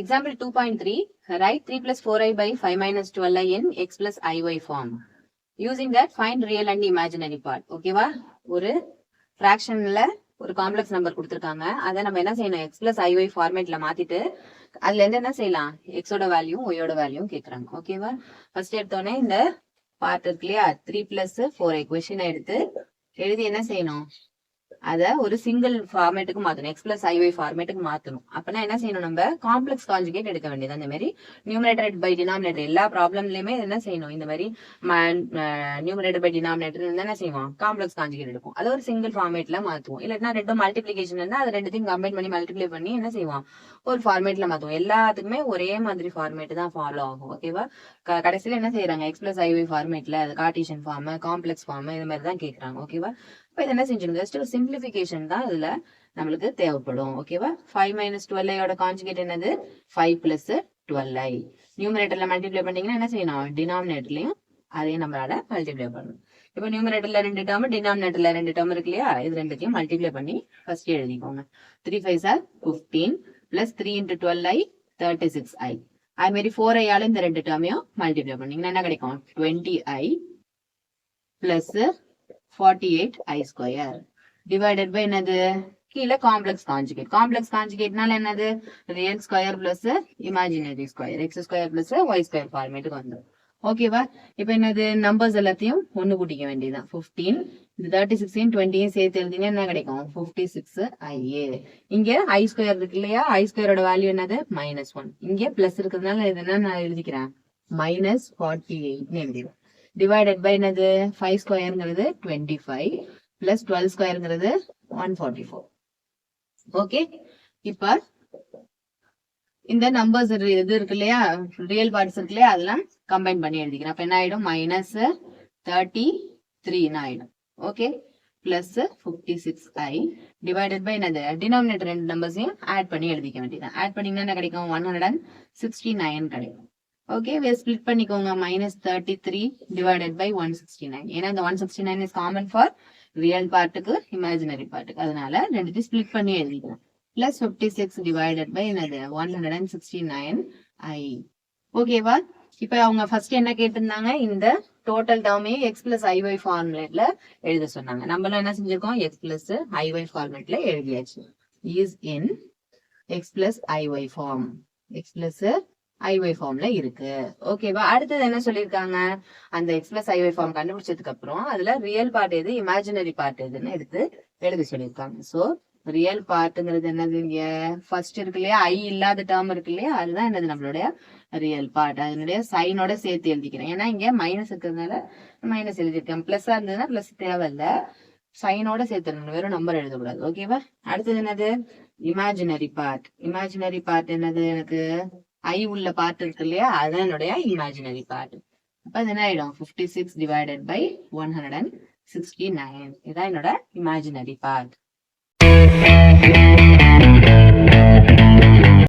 Example 2.3, write 3 plus 4i by 5 minus 12i in x plus iy form. Using that, find real and imaginary part. ஓகேவா ஒரு ஃப்ராக்ஷன்ல ஒரு complex number கொடுத்துருக்காங்க. அதை நம்ம என்ன செய்யணும்? எக்ஸ் பிளஸ் ஐஒய் ஃபார்மேட்ல மாத்திட்டு அதுல இருந்து என்ன செய்யலாம்? எக்ஸோட வேல்யூ ஒய்யோட வேல்யூ கேக்குறாங்க. ஓகேவா ஃபர்ஸ்ட் எடுத்தோடனே இந்த பார்ட் இருக்கு இல்லையா த்ரீ பிளஸ் ஃபோர் ஐ கொஸ்டினை எடுத்து எழுதி என்ன செய்யணும்? அதை ஒரு சிங்கிள் ஃபார்மேட்டுக்கு மாத்தணும். எக்ஸ் பிளஸ் ஐஒய் ஃபார்மேட்டுக்கு மாத்தணும். அப்பனா என்ன செய்யணும் நம்ம? காம்ப்ளெக்ஸ் கான்ஜுகேட் எடுக்க வேண்டியது அந்த மாதிரி நியூமரேட்டர் பை டினாமினேட்டர் எல்லா ப்ராப்ளம்லையுமே என்ன செய்யணும்? இந்த மாதிரி நியூமரேட்டர் பை டினாமினேட்டர் என்ன செய்வோம்? காம்ப்ளெக்ஸ் கான்ஜுகேட் எடுப்போம். அதை ஒரு சிங்கிள் ஃபார்மேட்ல மாத்துவோம். இல்லைன்னா ரெண்டும் மல்டிபிளிகேஷன் இருந்தால் அது ரெண்டுத்தையும் கம்பைன் பண்ணி மல்டிப்ளை பண்ணி என்ன செய்வோம்? ஒரு ஃபார்மேட்ல மாத்துவோம். எல்லாத்துக்குமே ஒரே மாதிரி ஃபார்மேட் தான் ஃபாலோ ஆகும். ஓகேவா கடைசியில என்ன செய்யறாங்க எக்ஸ் பிளஸ் ஐஒய் ஃபார்மேட்ல கார்டிஷன் ஃபார்ம் காம்ப்ளெக்ஸ் ஃபார்ம் இது மாதிரி தான் கேட்குறாங்க ஓகேவா இப்போ இது என்ன செஞ்சிருங்க ஜஸ்ட் ஒரு சிம்பிளிஃபிகேஷன் தான் இதில் நம்மளுக்கு தேவைப்படும். ஓகேவா ஃபைவ் மைனஸ் டுவெல் ஐயோட கான்ஜுகேட் என்னது? ஃபைவ் பிளஸ் டுவெல் ஐ நியூமரேட்டர்ல மல்டிப்ளை பண்ணீங்கன்னா என்ன செய்யணும்? டினாமினேட்டர்லையும் அதே நம்மளால மல்டிப்ளை பண்ணணும். இப்போ நியூமரேட்டர்ல ரெண்டு டேர்ம் டினாமினேட்டர்ல ரெண்டு டேர்ம் இருக்கு இல்லையா? இது ரெண்டுத்தையும் மல்டிப்ளை பண்ணி ஃபர்ஸ்ட் எழுதிக்கோங்க. Three five sir fifteen plus three into twelve i thirty six i அது மாதிரி ஃபோர் ஐயால இந்த ரெண்டு டேர்மையும் மல்டிப்ளை பண்ணீங்கன்னா என்ன கிடைக்கும்? Twenty i plus forty eight i square divided by என்னது? கீழே காம்ப்ளெக்ஸ் கான்ஜுகேட் காம்ப்ளெக்ஸ் கான்ஜுகேட்னால என்னது? Real square plus imaginary square x square plus y square ஃபார்மேட்டுக்கு வந்துடும் ஓகேவா இப்போ என்னது? நம்பர்ஸ் எல்லாத்தையும் ஒண்ணு கூட்டிக்க வேண்டியதுதான். ஃபிஃப்டீன் இந்த தேர்ட்டி சிக்ஸையும் டுவெண்ட்டியும் சேர்த்து எழுதினா என்ன கிடைக்கும்? ஃபிஃப்டி சிக்ஸ் ஐஏ இங்கே ஐ ஸ்கொயர் இருக்கு இல்லையா? ஐ ஸ்கொயரோட வேல்யூ என்னது? மைனஸ் ஒன் இங்கே பிளஸ் இருக்கிறதுனால இது என்ன நான் எழுதிக்கிறேன்? மைனஸ் ஃபார்ட்டி எயிட்னு எழுதிடுவேன். டிவைடட் பை என்னது? ஃபைவ் ஸ்கொயருங்கிறது டுவெண்ட்டி ஃபைவ் பிளஸ் டுவெல் ஸ்கொயருங்கிறது ஒன் ஃபார்ட்டி ஃபோர் ஓகே இப்ப இந்த நம்பர்ஸ் இது இருக்கு இல்லையா? ரியல் பார்ட்ஸ் இருக்கு இல்லையா? அதெல்லாம் கம்பைன் பண்ணி எழுதிக்கிறேன். அப்ப என்ன ஆயிடும்? மைனஸ் தேர்ட்டி த்ரீன்னு ஆயிடும். Okay plus fifty six i divided by என்னது? டினாமினேட்டர் ரெண்டு நம்பர்ஸையும் ஆட் பண்ணி எழுதிக்க வேண்டியதான் ஆட் பண்ணிங்கன்னா என்ன கிடைக்கும்? One hundred and sixty nine கிடைக்கும். ஓகே வே ஸ்பிளிட் பண்ணிக்கோங்க. Minus thirty three divided by one sixty nine ஏன்னா இந்த one sixty nine is common for real பார்ட்டுக்கு imaginary பார்ட்டுக்கு அதனால ரெண்டுத்தையும் ஸ்பிளிட் பண்ணி எழுதிக்கலாம். Plus fifty six divided by என்னது? One hundred and sixty nine i ஓகேவா இப்ப அவங்க ஃபர்ஸ்ட் என்ன கேட்டிருந்தாங்க? இந்த டோட்டல் டேர்மே எக்ஸ் பிளஸ் ஐஒய் ஃபார்முலேட்ல எழுத சொன்னாங்க. நம்மளும் என்ன செஞ்சிருக்கோம்? எக்ஸ் பிளஸ் ஐஒய் ஃபார்முலேட்ல எழுதியாச்சு. Is in x plus i y form x plus i y ஃபார்ம்ல இருக்கு. ஓகேவா அடுத்தது என்ன சொல்லியிருக்காங்க? அந்த x plus i y form கண்டுபிடிச்சதுக்கு அப்புறம் அதுல ரியல் பார்ட் எது? இமேஜினரி பார்ட் எதுன்னு எடுத்து எழுத சொல்லியிருக்காங்க. சோ ரியல் பார்ட்டுங்கிறது என்னது இங்க? ஃபர்ஸ்ட் இருக்கு இல்லையா? ஐ இல்லாத டேர்ம் இருக்கு இல்லையா? அதுதான் என்னது நம்மளுடைய ரியல் பார்ட் அதனுடைய சைனோட சேர்த்து எழுதிக்கிறேன். ஏன்னா இங்க மைனஸ் இருக்கிறதுனால மைனஸ் எழுதியிருக்கேன். பிளஸ்ஸா இருந்ததுன்னா பிளஸ் தேவையில்லை. சைனோட சேர்த்துடணும். வெறும் நம்பர் எழுதக்கூடாது. ஓகேவா அடுத்தது என்னது? இமேஜினரி பார்ட் இமேஜினரி பார்ட் என்னது எனக்கு? ஐ உள்ள பார்ட் இருக்கு இல்லையா? அதனுடைய என்னுடைய இமேஜினரி பார்ட் அப்ப அது என்ன ஆயிடும்? Fifty six divided by one hundred and sixty nine இதான் என்னோட இமேஜினரி பார்ட்